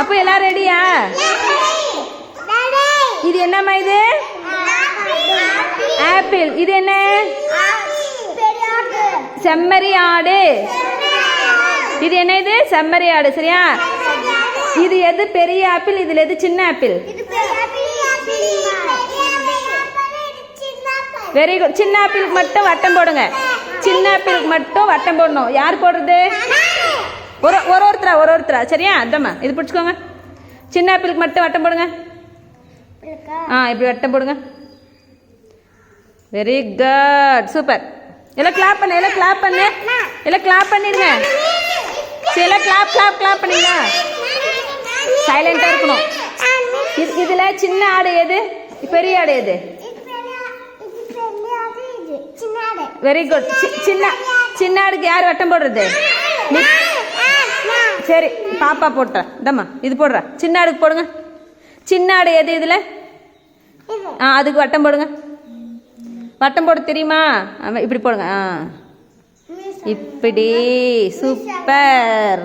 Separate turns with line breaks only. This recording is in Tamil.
அப்போ எல்லாம் ரெடியா இது என்னம்மா இது? ஆப்பிள் இது என்ன? செம்மறி ஆடு. இது என்ன இது? செம்மறி ஆடு சரியா? இது எது? பெரிய ஆப்பிள் இதுல எது? சின்ன ஆப்பிள் வெரி குட் சின்ன ஆப்பிளுக்கு மட்டும் வட்டம் போடுங்க. சின்ன ஆப்பிளுக்கு மட்டும் வட்டம் போடணும். யார் போடுறது? ஒருத்தரா சரியா? அந்தம்மா இது பிடிச்சிக்கோங்க. சின்ன ஆப்பிளுக்கு மட்டும் வட்டம் போடுங்க. ஆ இப்படி வட்டம் போடுங்க. Very good super. எல்லாம் கிளாப் பண்ணு எல்லாம் கிளாப் பண்ணு. எல்லாம் கிளாப் பண்ணிடுங்க. சரி எல்லாம் கிளாப் கிளாப் கிளாப் பண்ணிடுங்க சைலண்டா இருக்கணும். இது இதுல சின்ன ஆடு எது? பெரிய ஆடு எது? வெரி குட் சின்ன சின்ன ஆடுக்கு யார் வட்டம் போடுறது? சரி பாப்பா போட்டுறேன் இந்தம்மா இது போடுறேன் சின்ன ஆடுக்கு போடுங்க. சின்ன ஆடு எது இதில்? ஆ அதுக்கு வட்டம் போடுங்க. வட்டம் போட தெரியுமா? இப்படி போடுங்க. ஆ. இப்படி சூப்பர்.